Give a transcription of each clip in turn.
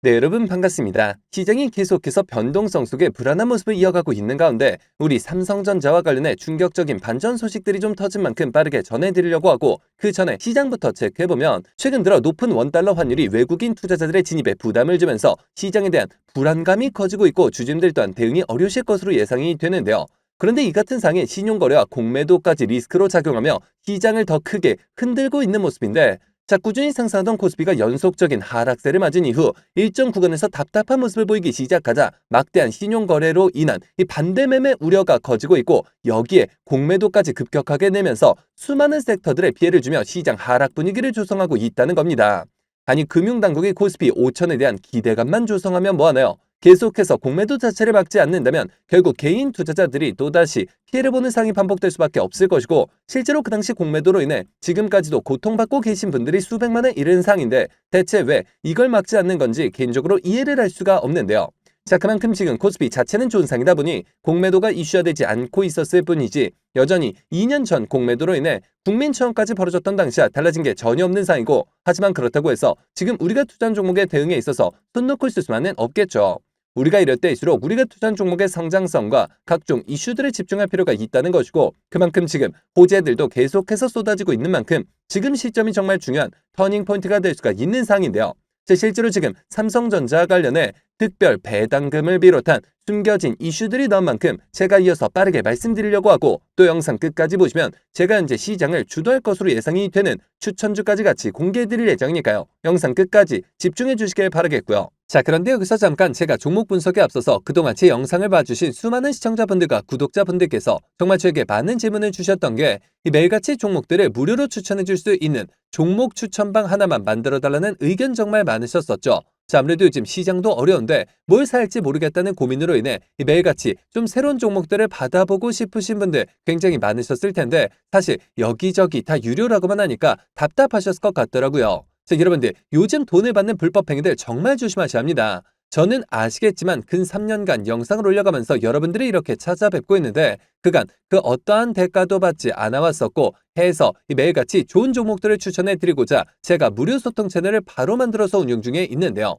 네, 여러분 반갑습니다. 시장이 계속해서 변동성 속에 불안한 모습을 이어가고 있는 가운데 우리 삼성전자와 관련해 충격적인 반전 소식들이 좀 터진 만큼 빠르게 전해드리려고 하고 그 전에 시장부터 체크해보면 최근 들어 높은 원달러 환율이 외국인 투자자들의 진입에 부담을 주면서 시장에 대한 불안감이 커지고 있고 주주들 또한 대응이 어려우실 것으로 예상이 되는데요. 그런데 이 같은 상에 신용거래와 공매도까지 리스크로 작용하며 시장을 더 크게 흔들고 있는 모습인데 자, 꾸준히 상승하던 코스피가 연속적인 하락세를 맞은 이후 일정 구간에서 답답한 모습을 보이기 시작하자 막대한 신용거래로 인한 이 반대매매 우려가 커지고 있고 여기에 공매도까지 급격하게 내면서 수많은 섹터들의 피해를 주며 시장 하락 분위기를 조성하고 있다는 겁니다. 아니 금융당국이 코스피 5천에 대한 기대감만 조성하면 뭐하나요? 계속해서 공매도 자체를 막지 않는다면 결국 개인 투자자들이 또다시 피해를 보는 상이 반복될 수밖에 없을 것이고 실제로 그 당시 공매도로 인해 지금까지도 고통받고 계신 분들이 수백만에 이르는 상인데 대체 왜 이걸 막지 않는 건지 개인적으로 이해를 할 수가 없는데요. 자, 그만큼 지금 코스피 자체는 좋은 상이다 보니 공매도가 이슈화되지 않고 있었을 뿐이지 여전히 2년 전 공매도로 인해 국민처럼까지 벌어졌던 당시와 달라진 게 전혀 없는 상이고 하지만 그렇다고 해서 지금 우리가 투자한 종목의 대응에 있어서 손 놓고 있을 수만은 없겠죠. 우리가 이럴 때일수록 우리가 투자한 종목의 성장성과 각종 이슈들에 집중할 필요가 있다는 것이고 그만큼 지금 호재들도 계속해서 쏟아지고 있는 만큼 지금 시점이 정말 중요한 터닝 포인트가 될 수가 있는 상인데요. 실제로 지금 삼성전자 관련해 특별 배당금을 비롯한 숨겨진 이슈들이 나온 만큼 제가 이어서 빠르게 말씀드리려고 하고 또 영상 끝까지 보시면 제가 현재 시장을 주도할 것으로 예상이 되는 추천주까지 같이 공개해드릴 예정이니까요. 영상 끝까지 집중해 주시길 바라겠고요. 자 그런데 여기서 잠깐 제가 종목 분석에 앞서서 그동안 제 영상을 봐주신 수많은 시청자분들과 구독자분들께서 정말 저에게 많은 질문을 주셨던 게 이 매일같이 종목들을 무료로 추천해 줄 수 있는 종목 추천방 하나만 만들어 달라는 의견 정말 많으셨었죠. 자, 아무래도 요즘 시장도 어려운데 뭘 살지 모르겠다는 고민으로 인해 이 매일같이 좀 새로운 종목들을 받아보고 싶으신 분들 굉장히 많으셨을 텐데 사실 여기저기 다 유료라고만 하니까 답답하셨을 것 같더라고요. 자, 여러분들 요즘 돈을 받는 불법 행위들 정말 조심하셔야 합니다. 저는 아시겠지만 근 3년간 영상을 올려가면서 여러분들이 이렇게 찾아뵙고 있는데 그간 그 어떠한 대가도 받지 않아 왔었고 해서 이 매일같이 좋은 종목들을 추천해 드리고자 제가 무료 소통 채널을 바로 만들어서 운영 중에 있는데요.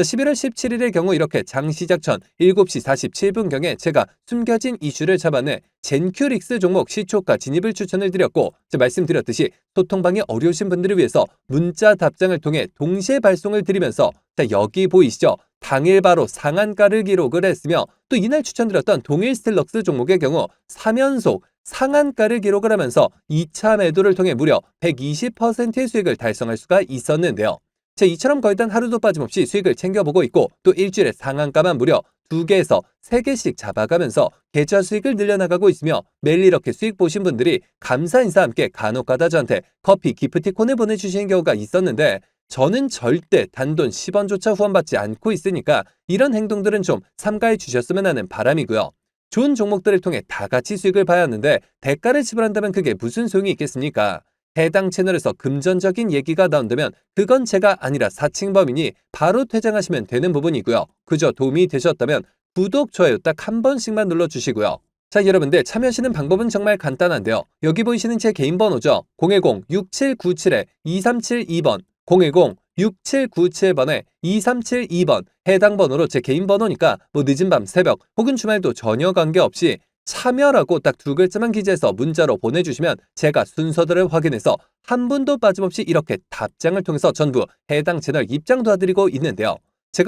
11월 17일의 경우 이렇게 장 시작 전 7시 47분경에 제가 숨겨진 이슈를 잡아내 젠큐릭스 종목 시초가 진입을 추천을 드렸고 말씀드렸듯이 소통방이 어려우신 분들을 위해서 문자 답장을 통해 동시에 발송을 드리면서 자 여기 보이시죠? 당일 바로 상한가를 기록을 했으며 또 이날 추천드렸던 동일 스틸럭스 종목의 경우 3연속 상한가를 기록을 하면서 2차 매도를 통해 무려 120%의 수익을 달성할 수가 있었는데요. 제 이처럼 거의 단 하루도 빠짐없이 수익을 챙겨보고 있고 또 일주일에 상한가만 무려 두개에서세개씩 잡아가면서 계좌 수익을 늘려나가고 있으며 매일 이렇게 수익 보신 분들이 감사 인사 함께 간혹가다 저한테 커피 기프티콘을 보내주시는 경우가 있었는데 저는 절대 단돈 10원조차 후원받지 않고 있으니까 이런 행동들은 좀 삼가해 주셨으면 하는 바람이고요. 좋은 종목들을 통해 다 같이 수익을 봐야 하는데 대가를 지불한다면 그게 무슨 소용이 있겠습니까? 해당 채널에서 금전적인 얘기가 나온다면 그건 제가 아니라 사칭범이니 바로 퇴장하시면 되는 부분이고요. 그저 도움이 되셨다면 구독, 좋아요 딱 한 번씩만 눌러주시고요. 자, 여러분들 참여하시는 방법은 정말 간단한데요. 여기 보이시는 제 개인 번호죠. 010-6797-2372번, 010-6797번에 2372번 해당 번호로 제 개인 번호니까 뭐 늦은 밤, 새벽 혹은 주말도 전혀 관계없이 참여라고 딱 두 글자만 기재해서 문자로 보내주시면 제가 순서들을 확인해서 한 분도 빠짐없이 이렇게 답장을 통해서 전부 해당 채널 입장 도와드리고 있는데요.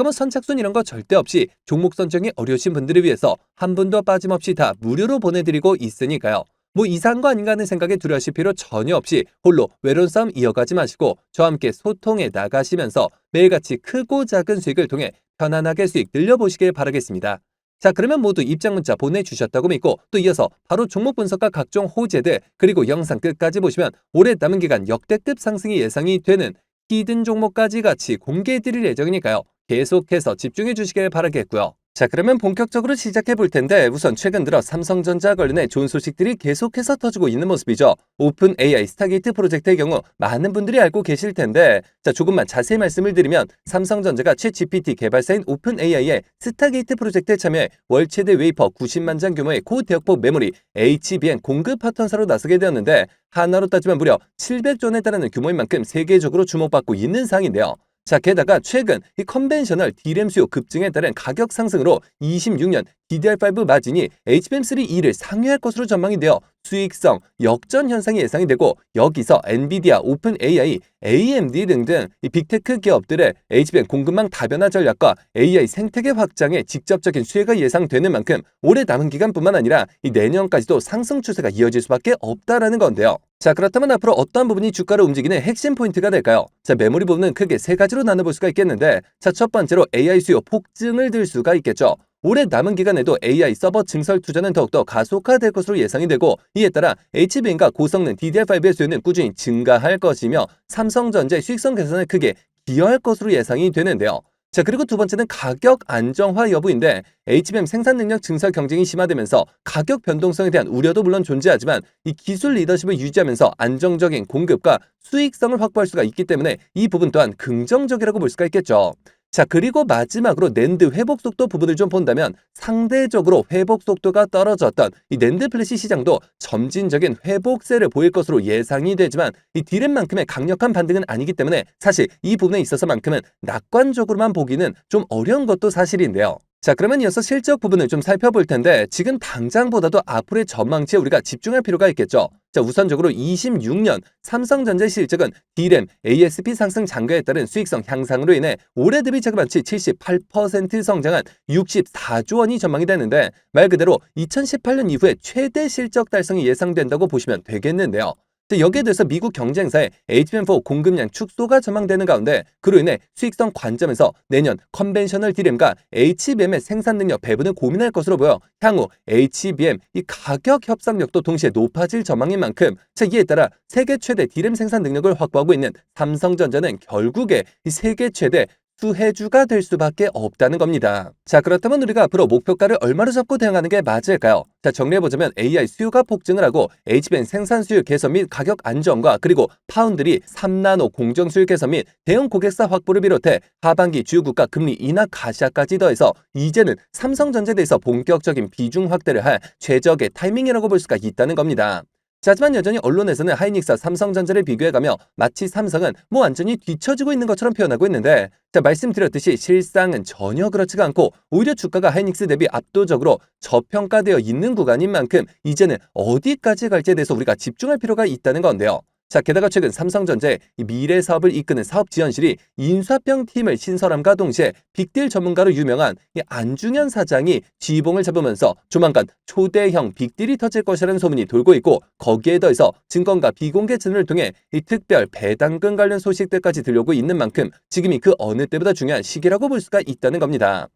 뭐 선착순 이런 거 절대 없이 종목 선정이 어려우신 분들을 위해서 한 분도 빠짐없이 다 무료로 보내드리고 있으니까요. 뭐 이상한 거 아닌가 하는 생각에 두려우실 필요 전혀 없이 홀로 외로운 싸움 이어가지 마시고 저와 함께 소통해 나가시면서 매일같이 크고 작은 수익을 통해 편안하게 수익 늘려보시길 바라겠습니다. 자, 그러면 모두 입장 문자 보내주셨다고 믿고 또 이어서 바로 종목 분석과 각종 호재들 그리고 영상 끝까지 보시면 올해 남은 기간 역대급 상승이 예상이 되는 히든 종목까지 같이 공개해드릴 예정이니까요. 계속해서 집중해 주시길 바라겠고요. 자, 그러면 본격적으로 시작해 볼 텐데 우선 최근 들어 삼성전자 관련해 좋은 소식들이 계속해서 터지고 있는 모습이죠. 오픈 AI 스타게이트 프로젝트의 경우 많은 분들이 알고 계실 텐데 자, 조금만 자세히 말씀을 드리면 삼성전자가 최 GPT 개발사인 오픈 AI의 스타게이트 프로젝트에 참여해 월 최대 웨이퍼 90만 장 규모의 고대역폭 메모리 HBM 공급 파트너사로 나서게 되었는데 하나로 따지면 무려 700조 원에 달하는 규모인 만큼 세계적으로 주목받고 있는 상황인데요. 자, 게다가 최근 이 컨벤셔널 D램 수요 급증에 따른 가격 상승으로 26년 DDR5 마진이 HBM3E를 상회할 것으로 전망이 되어 수익성 역전 현상이 예상이 되고 여기서 엔비디아, 오픈 AI, AMD 등등 이 빅테크 기업들의 HBM 공급망 다변화 전략과 AI 생태계 확장에 직접적인 수혜가 예상되는 만큼 올해 남은 기간뿐만 아니라 이 내년까지도 상승 추세가 이어질 수밖에 없다라는 건데요. 자 그렇다면 앞으로 어떠한 부분이 주가를 움직이는 핵심 포인트가 될까요? 자 메모리 부분은 크게 세 가지로 나눠볼 수가 있겠는데 자첫 번째로 AI 수요 폭증을 들 수가 있겠죠. 올해 남은 기간에도 AI 서버 증설 투자는 더욱더 가속화될 것으로 예상이 되고 이에 따라 HBM과 고성능 DDR5의 수요는 꾸준히 증가할 것이며 삼성전자의 수익성 개선에 크게 기여할 것으로 예상이 되는데요. 자 그리고 두 번째는 가격 안정화 여부인데 HBM 생산 능력 증설 경쟁이 심화되면서 가격 변동성에 대한 우려도 물론 존재하지만 이 기술 리더십을 유지하면서 안정적인 공급과 수익성을 확보할 수가 있기 때문에 이 부분 또한 긍정적이라고 볼 수가 있겠죠. 자, 그리고 마지막으로 낸드 회복 속도 부분을 좀 본다면 상대적으로 회복 속도가 떨어졌던 이 낸드 플래시 시장도 점진적인 회복세를 보일 것으로 예상이 되지만 이 디램만큼의 강력한 반등은 아니기 때문에 사실 이 부분에 있어서만큼은 낙관적으로만 보기는 좀 어려운 것도 사실인데요. 자, 그러면 이어서 실적 부분을 좀 살펴볼 텐데 지금 당장보다도 앞으로의 전망치에 우리가 집중할 필요가 있겠죠. 자, 우선적으로 26년 삼성전자 실적은 D램, ASP 상승 장가에 따른 수익성 향상으로 인해 올해 대비 자그마치 78% 성장한 64조 원이 전망이 되는데 말 그대로 2018년 이후에 최대 실적 달성이 예상된다고 보시면 되겠는데요. 여기에 대해서 미국 경쟁사의 HBM4 공급량 축소가 전망되는 가운데 그로 인해 수익성 관점에서 내년 컨벤셔널 D램과 HBM의 생산 능력 배분을 고민할 것으로 보여 향후 HBM 이 가격 협상력도 동시에 높아질 전망인 만큼 자 이에 따라 세계 최대 D램 생산 능력을 확보하고 있는 삼성전자는 결국에 이 세계 최대 수혜주가 될 수밖에 없다는 겁니다. 자 그렇다면 우리가 앞으로 목표가를 얼마로 잡고 대응하는 게 맞을까요? 자 정리해보자면 AI 수요가 폭증을 하고 HBM 생산 수요 개선 및 가격 안정과 그리고 파운드리 3나노 공정 수요 개선 및 대형 고객사 확보를 비롯해 하반기 주요 국가 금리 인하 가시화까지 더해서 이제는 삼성전자에 대해서 본격적인 비중 확대를 할 최적의 타이밍이라고 볼 수가 있다는 겁니다. 자, 하지만 여전히 언론에서는 하이닉스와 삼성전자를 비교해가며 마치 삼성은 뭐 완전히 뒤처지고 있는 것처럼 표현하고 있는데 자, 말씀드렸듯이 실상은 전혀 그렇지가 않고 오히려 주가가 하이닉스 대비 압도적으로 저평가되어 있는 구간인 만큼 이제는 어디까지 갈지에 대해서 우리가 집중할 필요가 있다는 건데요. 자, 게다가 최근 삼성전자의 미래 사업을 이끄는 사업 지원실이 인수합병 팀을 신설함과 동시에 빅딜 전문가로 유명한 안중현 사장이 지봉을 잡으면서 조만간 초대형 빅딜이 터질 것이라는 소문이 돌고 있고 거기에 더해서 증권가 비공개 채널을 통해 이 특별 배당금 관련 소식들까지 들려오고 있는 만큼 지금이 그 어느 때보다 중요한 시기라고 볼 수가 있다는 겁니다.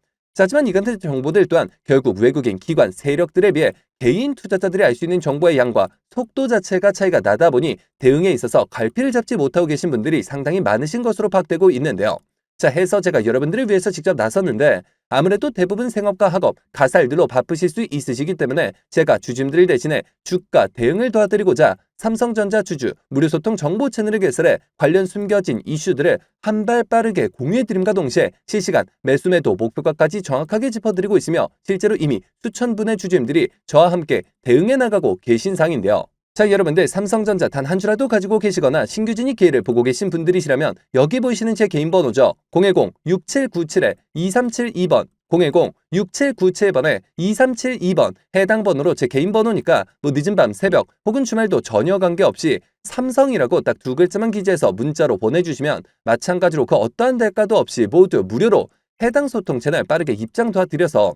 하지만 이 같은 정보들 또한 결국 외국인 기관 세력들에 비해 개인 투자자들이 알 수 있는 정보의 양과 속도 자체가 차이가 나다 보니 대응에 있어서 갈피를 잡지 못하고 계신 분들이 상당히 많으신 것으로 파악되고 있는데요. 자, 해서 제가 여러분들을 위해서 직접 나섰는데 아무래도 대부분 생업과 학업, 가살들로 바쁘실 수 있으시기 때문에 제가 주주님들 대신에 주가 대응을 도와드리고자 삼성전자 주주 무료소통 정보 채널을 개설해 관련 숨겨진 이슈들을 한 발 빠르게 공유해드림과 동시에 실시간 매수 매도 목표가까지 정확하게 짚어드리고 있으며 실제로 이미 수천 분의 주주님들이 저와 함께 대응해 나가고 계신 상인데요. 자, 여러분들 삼성전자 단 한 주라도 가지고 계시거나 신규 진입 기회를 보고 계신 분들이시라면 여기 보이시는 제 개인 번호죠. 010-6797-2372번 010-6797번에 2372번 해당 번호로 제 개인 번호니까 뭐 늦은 밤 새벽 혹은 주말도 전혀 관계없이 삼성이라고 딱 두 글자만 기재해서 문자로 보내주시면 마찬가지로 그 어떠한 대가도 없이 모두 무료로 해당 소통 채널 빠르게 입장 도와드려서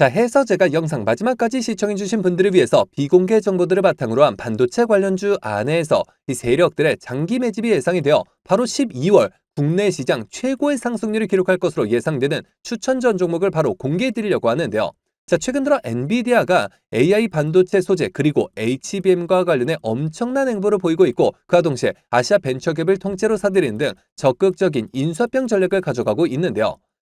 자, 해서 제가 영상 마지막까지 시청해주신 분들을 위해서 비공개 정보들을 바탕으로 한 반도체 관련주 안에서 이 세력들의 장기 매집이 예상이 되어 바로 12월 국내 시장 최고의 상승률을 기록할 것으로 예상되는 추천 전 종목을 바로 공개해 드리려고 하는데요. 자, 최근 들어 엔비디아가 AI 반도체 소재 그리고 HBM과 관련해 엄청난 행보를 보이고 있고 그와 동시에 아시아 벤처기업을 통째로 사들이는 등 적극적인 인수합병 전략을 가져가고 있는데요.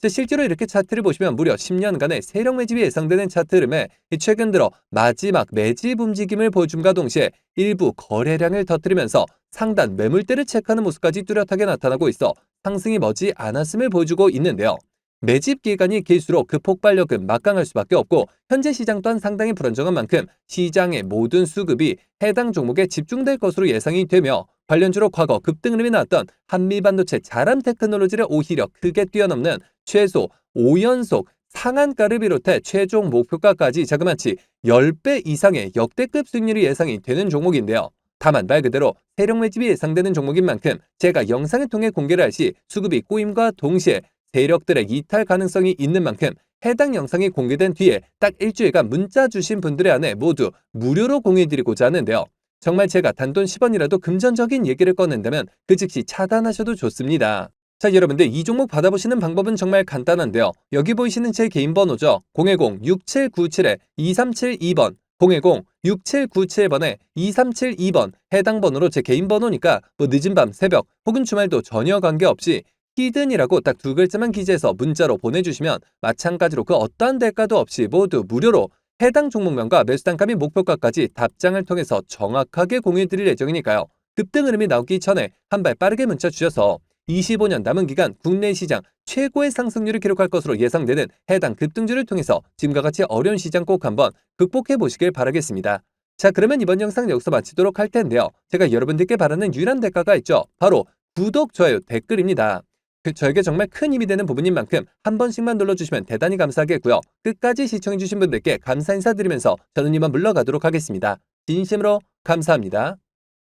자, 실제로 이렇게 차트를 보시면 무려 10년간의 세력 매집이 예상되는 차트 흐름에 최근 들어 마지막 매집 움직임을 보여줌과 동시에 일부 거래량을 터뜨리면서 상단 매물대를 체크하는 모습까지 뚜렷하게 나타나고 있어 상승이 머지 않았음을 보여주고 있는데요. 매집 기간이 길수록 그 폭발력은 막강할 수밖에 없고 현재 시장 또한 상당히 불안정한 만큼 시장의 모든 수급이 해당 종목에 집중될 것으로 예상이 되며 관련주로 과거 급등 흐름이 나왔던 한미반도체 자람 테크놀로지를 오히려 크게 뛰어넘는 최소 5연속 상한가를 비롯해 최종 목표가까지 자그마치 10배 이상의 역대급 수익률이 예상이 되는 종목인데요. 다만 말 그대로 세력 매집이 예상되는 종목인 만큼 제가 영상을 통해 공개를 할 시 수급이 꼬임과 동시에 세력들의 이탈 가능성이 있는 만큼 해당 영상이 공개된 뒤에 딱 일주일간 문자 주신 분들에 한해 모두 무료로 공유해드리고자 하는데요. 정말 제가 단돈 10원이라도 금전적인 얘기를 꺼낸다면 그 즉시 차단하셔도 좋습니다. 자, 여러분들 이 종목 받아보시는 방법은 정말 간단한데요. 여기 보이시는 제 개인 번호죠. 010-6797-2372번 010-6797번에 2372번 해당 번호로 제 개인 번호니까 뭐 늦은 밤, 새벽 혹은 주말도 전혀 관계없이 히든이라고 딱 두 글자만 기재해서 문자로 보내주시면 마찬가지로 그 어떠한 대가도 없이 모두 무료로 해당 종목명과 매수 단가 및 목표가까지 답장을 통해서 정확하게 공유해드릴 예정이니까요. 급등 흐름이 나오기 전에 한 발 빠르게 문자 주셔서 25년 남은 기간 국내 시장 최고의 상승률을 기록할 것으로 예상되는 해당 급등주를 통해서 지금과 같이 어려운 시장 꼭 한번 극복해 보시길 바라겠습니다. 자 그러면 이번 영상 여기서 마치도록 할 텐데요. 제가 여러분들께 바라는 유일한 대가가 있죠. 바로 구독, 좋아요, 댓글입니다. 그 저에게 정말 큰 힘이 되는 부분인 만큼 한 번씩만 눌러주시면 대단히 감사하겠고요. 끝까지 시청해주신 분들께 감사 인사드리면서 저는 이만 물러가도록 하겠습니다. 진심으로 감사합니다.